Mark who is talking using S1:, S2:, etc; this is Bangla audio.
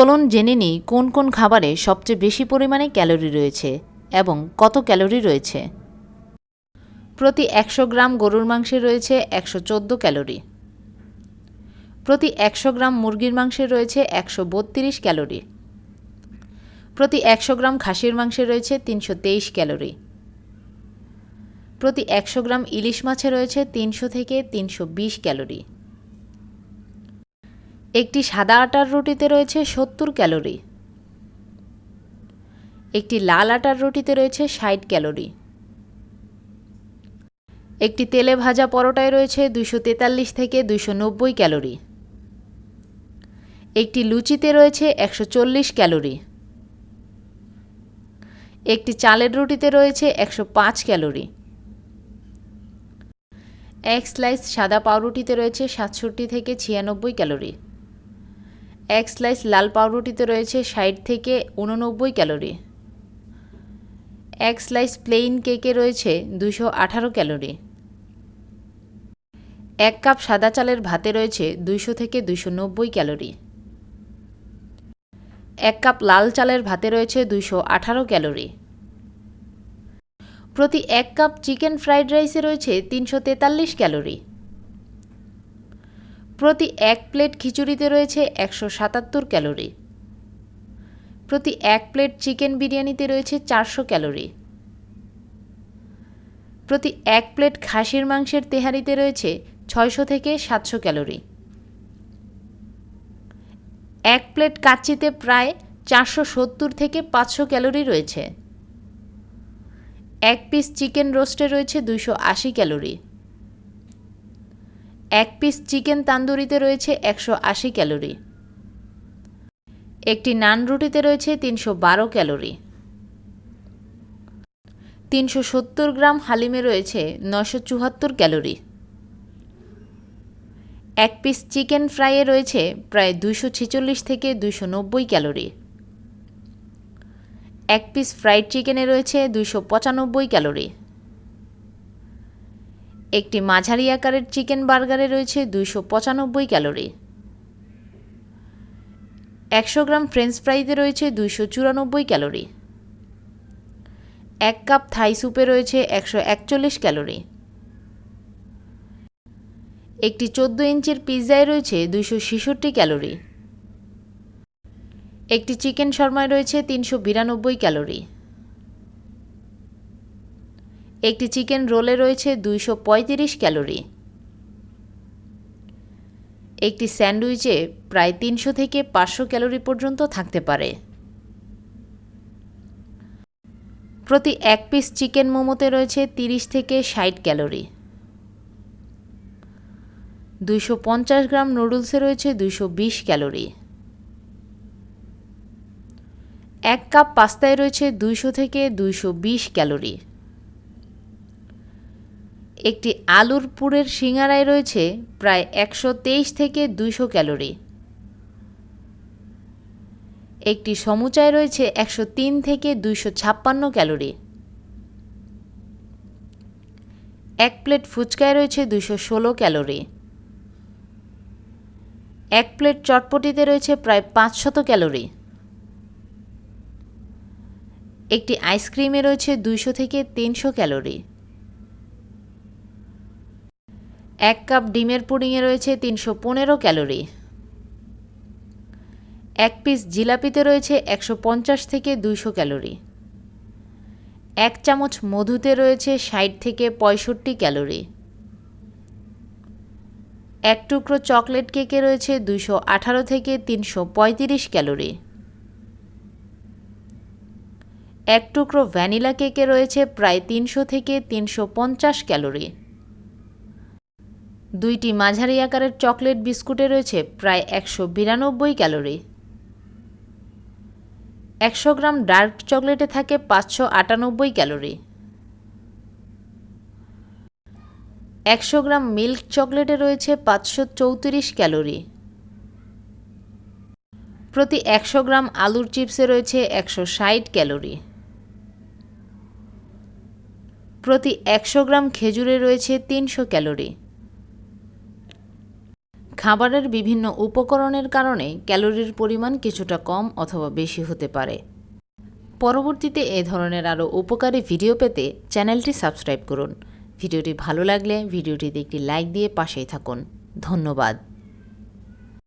S1: চলুন জেনে নিই কোন কোন খাবারে সবচেয়ে বেশি পরিমাণে ক্যালোরি রয়েছে এবং কত ক্যালোরি রয়েছে। প্রতি একশো গ্রাম গরুর মাংসে রয়েছে একশো চোদ্দ ক্যালোরি। প্রতি একশো গ্রাম মুরগির মাংসে রয়েছে একশো বত্রিশ ক্যালোরি। প্রতি একশো গ্রাম খাসির মাংসে রয়েছে তিনশো তেইশ ক্যালোরি। প্রতি একশো গ্রাম ইলিশ মাছে রয়েছে তিনশো থেকে তিনশো বিশ ক্যালোরি। একটি সাদা আটার রুটিতে রয়েছে সত্তর ক্যালোরি। একটি লাল আটার রুটিতে রয়েছে ষাট ক্যালোরি। একটি তেলে ভাজা পরোটায় রয়েছে দুশো তেতাল্লিশ থেকে দুশো নব্বই ক্যালোরি। একটি লুচিতে রয়েছে একশো চল্লিশ ক্যালোরি। একটি চালের রুটিতে রয়েছে একশো পাঁচ ক্যালোরি। এক স্লাইস সাদা পাউরুটিতে রয়েছে সাতষট্টি থেকে ছিয়ানব্বই ক্যালোরি। এক স্লাইস লাল পাউরুটিতে রয়েছে ষাট থেকে উননব্বই ক্যালোরি। এক স্লাইস প্লেইন কেকে রয়েছে দুশো আঠারো ক্যালোরি। এক কাপ সাদা চালের ভাতে রয়েছে দুইশো থেকে দুইশো নব্বই ক্যালোরি। এক কাপ লাল চালের ভাতে রয়েছে দুইশো আঠারো ক্যালোরি। প্রতি এক কাপ চিকেন ফ্রাইড রাইসে রয়েছে তিনশো তেতাল্লিশ ক্যালোরি। প্রতি এক প্লেট খিচুড়িতে রয়েছে একশো সাতাত্তর ক্যালোরি। প্রতি এক প্লেট চিকেন বিরিয়ানিতে রয়েছে চারশো ক্যালোরি। প্রতি এক প্লেট খাসির মাংসের তেহারিতে রয়েছে ছয়শো থেকে সাতশো ক্যালোরি। এক প্লেট কাচ্চিতে প্রায় চারশো সত্তর থেকে পাঁচশো ক্যালোরি রয়েছে। এক পিস চিকেন রোস্টে রয়েছে দুইশো আশি ক্যালোরি। এক পিস চিকেন তান্দুরিতে রয়েছে একশো আশি ক্যালোরি। একটি নান রুটিতে রয়েছে তিনশো বারো ক্যালোরি। তিনশো সত্তর গ্রাম হালিমে রয়েছে নশো চুয়াত্তর ক্যালোরি। এক পিস চিকেন ফ্রাইয়ে রয়েছে প্রায় দুশো ছেচল্লিশ থেকে দুশো নব্বই ক্যালোরি। এক পিস ফ্রাইড চিকেনে রয়েছে দুশো পঁচানব্বই ক্যালোরি। একটি মাঝারি আকারের চিকেন বার্গারে রয়েছে দুইশো পঁচানব্বই ক্যালোরি। একশো গ্রাম ফ্রেঞ্চ ফ্রাইতে রয়েছে দুইশো চুরানব্বই ক্যালোরি। এক কাপ থাই স্যুপে রয়েছে একশো একচল্লিশ ক্যালোরি। একটি চোদ্দ ইঞ্চের পিৎজায় রয়েছে দুইশো ছেষট্টি ক্যালোরি। একটি চিকেন শর্মায় রয়েছে তিনশো বিরানব্বই ক্যালোরি। একটি চিকেন রোলে রয়েছে দুইশো পঁয়ত্রিশ ক্যালোরি। একটি স্যান্ডউইচে প্রায় তিনশো থেকে পাঁচশো ক্যালোরি পর্যন্ত থাকতে পারে। প্রতি এক পিস চিকেন মোমোতে রয়েছে তিরিশ থেকে ষাট ক্যালোরি। দুইশো পঞ্চাশ গ্রাম নুডলসে রয়েছে দুইশো বিশ ক্যালোরি। এক কাপ পাস্তায় রয়েছে দুইশো থেকে দুইশো বিশ ক্যালোরি। একটি আলুর পুরের সিঙ্গারায় রয়েছে প্রায় একশো তেইশ থেকে দুইশো ক্যালোরি। একটি সমুচায় রয়েছে একশো তিন থেকে দুইশো ছাপ্পান্ন ক্যালোরি। এক প্লেট ফুচকায় রয়েছে দুইশো ষোলো ক্যালোরি। এক প্লেট চটপটিতে রয়েছে প্রায় পাঁচশত ক্যালোরি। একটি আইসক্রিমে রয়েছে দুইশো থেকে তিনশো ক্যালোরি। এক কাপ ডিমের পুডিংয়ে রয়েছে তিনশো পনেরো ক্যালোরি। এক পিস জিলাপিতে রয়েছে একশো পঞ্চাশ থেকে দুইশো ক্যালোরি। এক চামচ মধুতে রয়েছে ষাট থেকে পঁয়ষট্টি ক্যালোরি। এক টুকরো চকলেট কেকে রয়েছে দুইশো আঠারো থেকে তিনশো পঁয়ত্রিশ ক্যালোরি। এক টুকরো ভ্যানিলা কেকে রয়েছে প্রায় তিনশো থেকে তিনশো পঞ্চাশ ক্যালোরি। দুইটি মাঝারি আকারের চকলেট বিস্কুটে রয়েছে প্রায় একশো বিরানব্বই ক্যালোরি। একশো গ্রাম ডার্ক চকলেটে থাকে পাঁচশো আটানব্বই ক্যালোরি। একশো গ্রাম মিল্ক চকলেটে রয়েছে পাঁচশো চৌত্রিশ ক্যালোরি। প্রতি একশো গ্রাম আলুর চিপসে রয়েছে একশো ষাট ক্যালোরি। প্রতি একশো গ্রাম খেজুরে রয়েছে তিনশো ক্যালোরি। খাবারের বিভিন্ন উপকরণের কারণে ক্যালোরির পরিমাণ কিছুটা কম অথবা বেশি হতে পারে। পরবর্তীতে এ ধরনের আরও উপকারী ভিডিও পেতে চ্যানেলটি সাবস্ক্রাইব করুন। ভিডিওটি ভালো লাগলে ভিডিওটিতে একটি লাইক দিয়ে পাশেই থাকুন। ধন্যবাদ।